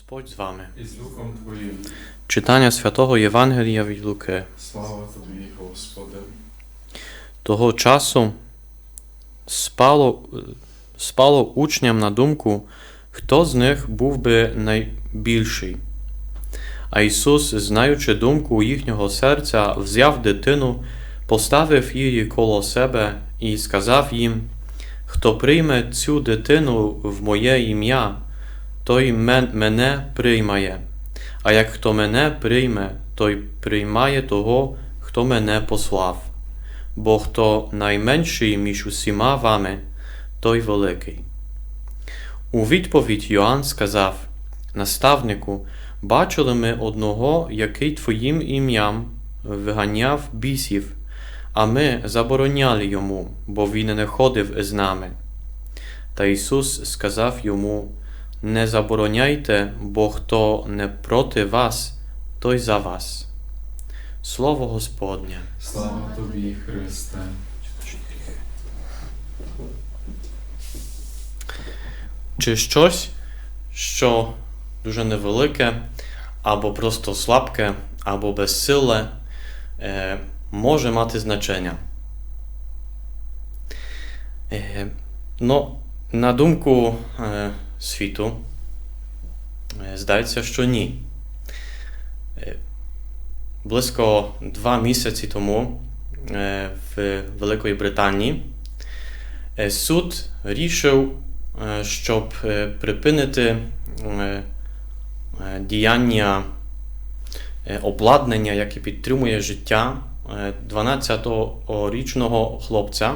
Господь з вами. і з Духом Твоїм. Читання святого Євангелія від Луки. Слава Тобі, Господи. Того часу спало, спало учням на думку, хто з них був би найбільший. А Ісус, знаючи думку їхнього серця, взяв дитину, поставив її коло себе і сказав їм: Хто прийме цю дитину в моє ім'я, той мен- мене приймає. А як хто мене прийме, той приймає того, хто мене послав. Бо хто найменший між усіма вами, той великий. У відповідь Йоанн сказав: Наставнику, бачили ми одного, який твоїм ім'ям виганяв бісів, а ми забороняли йому, бо він не ходив з нами. Та Ісус сказав йому: Не забороняйте, бо хто не проти вас, той за вас. Слово Господнє. Слава Тобі, Христе. Чи щось, що дуже невелике, або просто слабке, або безсиле, е, може мати значення. Е, ну, на думку е, світу, е, здається, що ні. Е, близько два місяці тому е, в Великої Британії суд рішив щоб припинити діяння обладнання, яке підтримує життя е, 12-річного хлопця,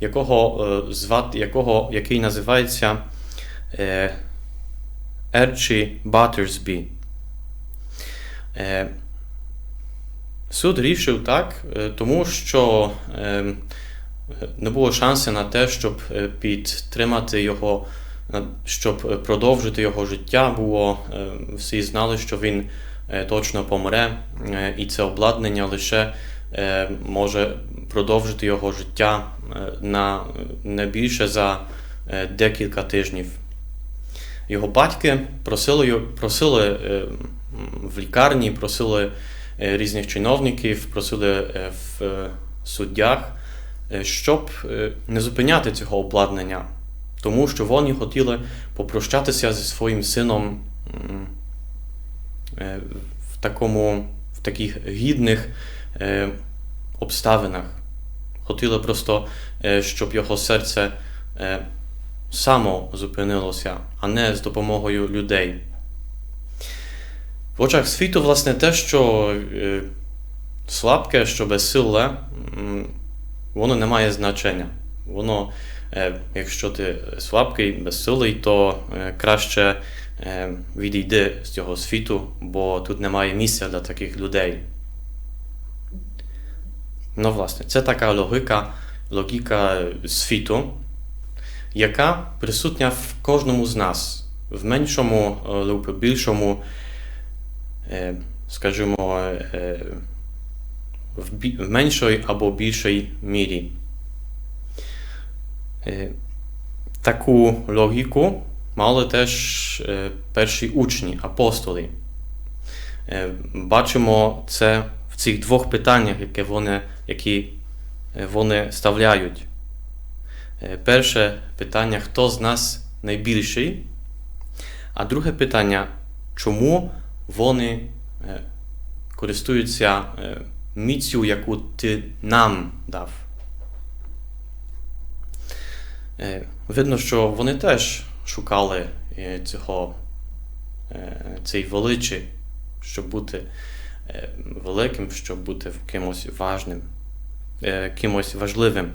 якого звати, якого, який називається е, Ерчі Баттерсбі. Суд рішив так, тому що не було шансу на те, щоб підтримати його, щоб продовжити його життя. Було всі знали, що він точно помре, і це обладнання лише може продовжити його життя на не більше за декілька тижнів. Його батьки просили, просили е, в лікарні, просили е, різних чиновників, просили е, в суддях щоб не зупиняти цього обладнання, тому що вони хотіли попрощатися зі своїм сином в, такому, в таких гідних обставинах. Хотіли просто, щоб його серце само зупинилося, а не з допомогою людей. В очах світу, власне, те, що е, слабке, що безсиле, воно не має значення. Воно, е, якщо ти слабкий, безсилий, то е, краще відійди з цього світу, бо тут немає місця для таких людей. Ну, власне, це така логіка, логіка світу, яка присутня в кожному з нас, в меншому е, либо більшому, е, скажімо, е, в, меншій або більшій мірі. Е, Таку логіку мали теж е, перші учні, апостоли. Е, Бачимо це в цих двох питаннях, які вони, які е, вони ставляють. Е, Перше питання, хто з нас найбільший? А друге питання, чому вони е, користуються е, міцю, яку ти нам дав. Видно, що вони теж шукали цього, цей величі, щоб бути великим, щоб бути кимось важним, кимось важливим.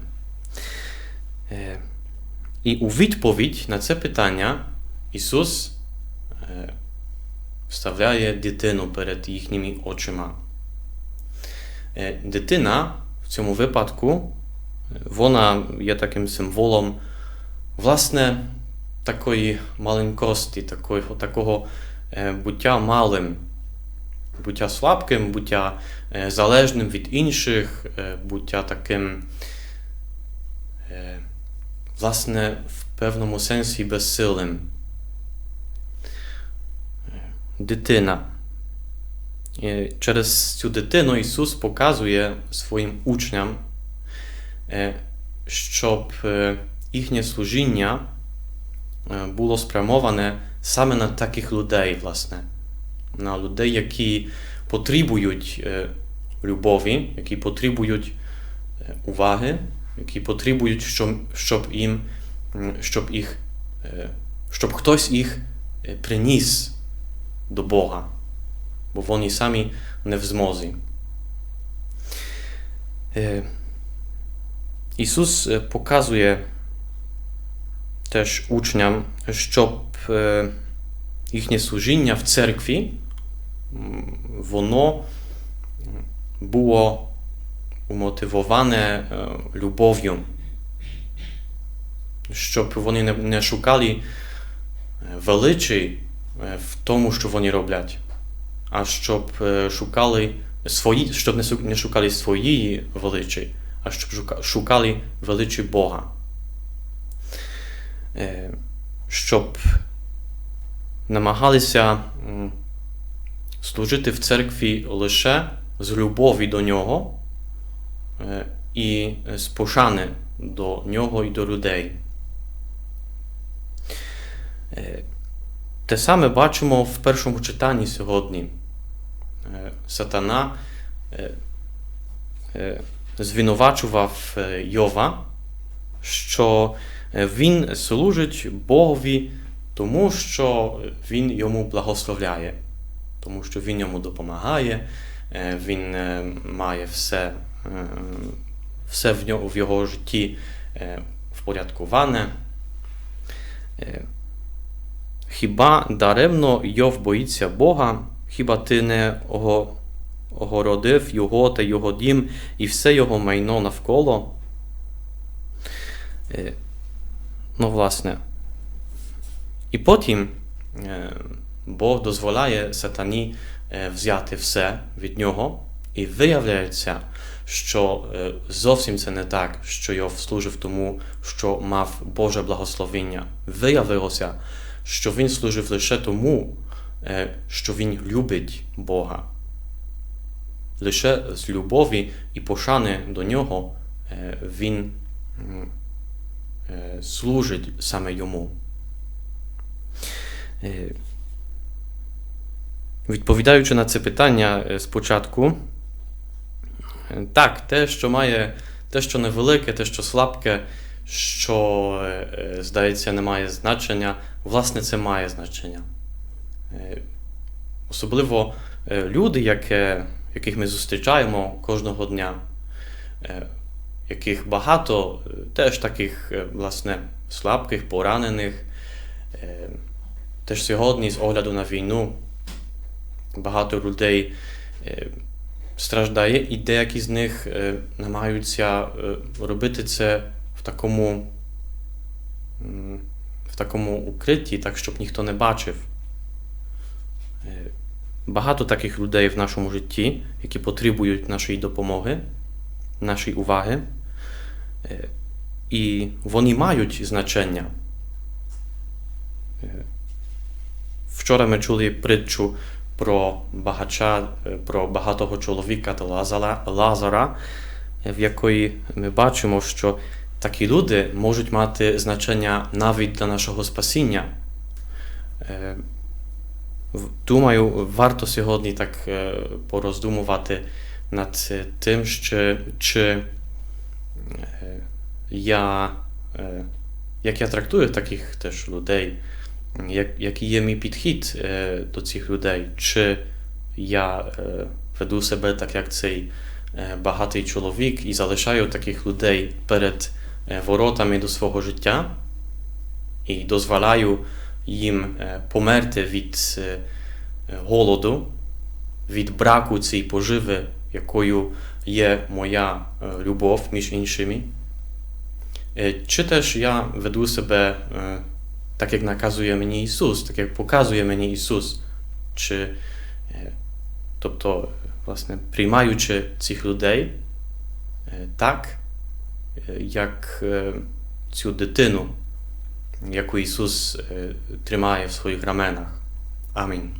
Е, І у відповідь на це питання Ісус е, вставляє дитину перед їхніми очима. Е, Дитина в цьому випадку вона є таким символом власне такої маленькості, такої, такого буття малим, буття слабким, буття залежним від інших, буття таким, власне, в певному сенсі безсилим. дитина. І через цю дитину Ісус показує своїм учням, е, щоб е, їхнє служіння е, було спрямоване саме на таких людей, власне, на людей, які потребують любові, які потребують уваги, які потребують, щоб, щоб їм, м, щоб їх, е, щоб хтось їх е, приніс до Бога, бо вони самі не в змозі. Е, Ісус е, показує теж учням, щоб е, їхнє служіння в церкві м, воно було умотивоване любов'ю, щоб вони не, шукали величі в тому, що вони роблять, а щоб шукали свої, щоб не шукали своєї величі, а щоб шукали величі Бога. Щоб намагалися служити в церкві лише з любові до нього і з пошани до нього і до людей. Е, Те саме бачимо в першому читанні сьогодні. Е, Сатана е, е, звинувачував е, Йова, що е, він служить Богові тому, що він йому благословляє, тому що він йому допомагає, е, він е, має все, е, все в, нього, в його житті е, впорядковане. Е, Хіба даремно Йов боїться Бога? Хіба ти не огородив його та його дім і все його майно навколо? Е, Ну, власне. І потім е, Бог дозволяє сатані е, взяти все від нього, і виявляється, що е, зовсім це не так, що Йов служив тому, що мав Боже благословення. Виявилося, що він служив лише тому, е, що він любить Бога. Лише з любові і пошани до нього е, він служить саме йому. Відповідаючи на це питання спочатку, так, те, що має, те, що невелике, те, що слабке, що, е, е, здається, не має значення, власне, це має значення. Е, Особливо люди, яке, яких ми зустрічаємо кожного дня, яких багато, теж таких, власне, слабких, поранених. Теж сьогодні, з огляду на війну, багато людей страждає, і деякі з них е, намагаються е, робити це в такому, в такому укритті, так, щоб ніхто не бачив. Е, Багато таких людей в нашому житті, які потребують нашої допомоги, нашої уваги, і вони мають значення. Вчора ми чули притчу про багача, е, про багатого чоловіка та Лазара, в якої ми бачимо, що такі люди можуть мати значення навіть для нашого спасіння. Е, Думаю, варто сьогодні так е, пороздумувати над тим, що, чи я, як я трактую таких теж людей, як, який є мій підхід е, до цих людей, чи я е, веду себе так, як цей е, багатий чоловік, і залишаю таких людей перед е, воротами до свого життя, і дозволяю їм е, померти від е, голоду, від браку цієї поживи, якою є моя е, любов між іншими. Е, Чи теж я веду себе е, так, як наказує мені Ісус, так як показує мені Ісус, чи, тобто, власне, приймаючи цих людей так, як цю дитину, яку Ісус тримає в своїх раменах. Амінь.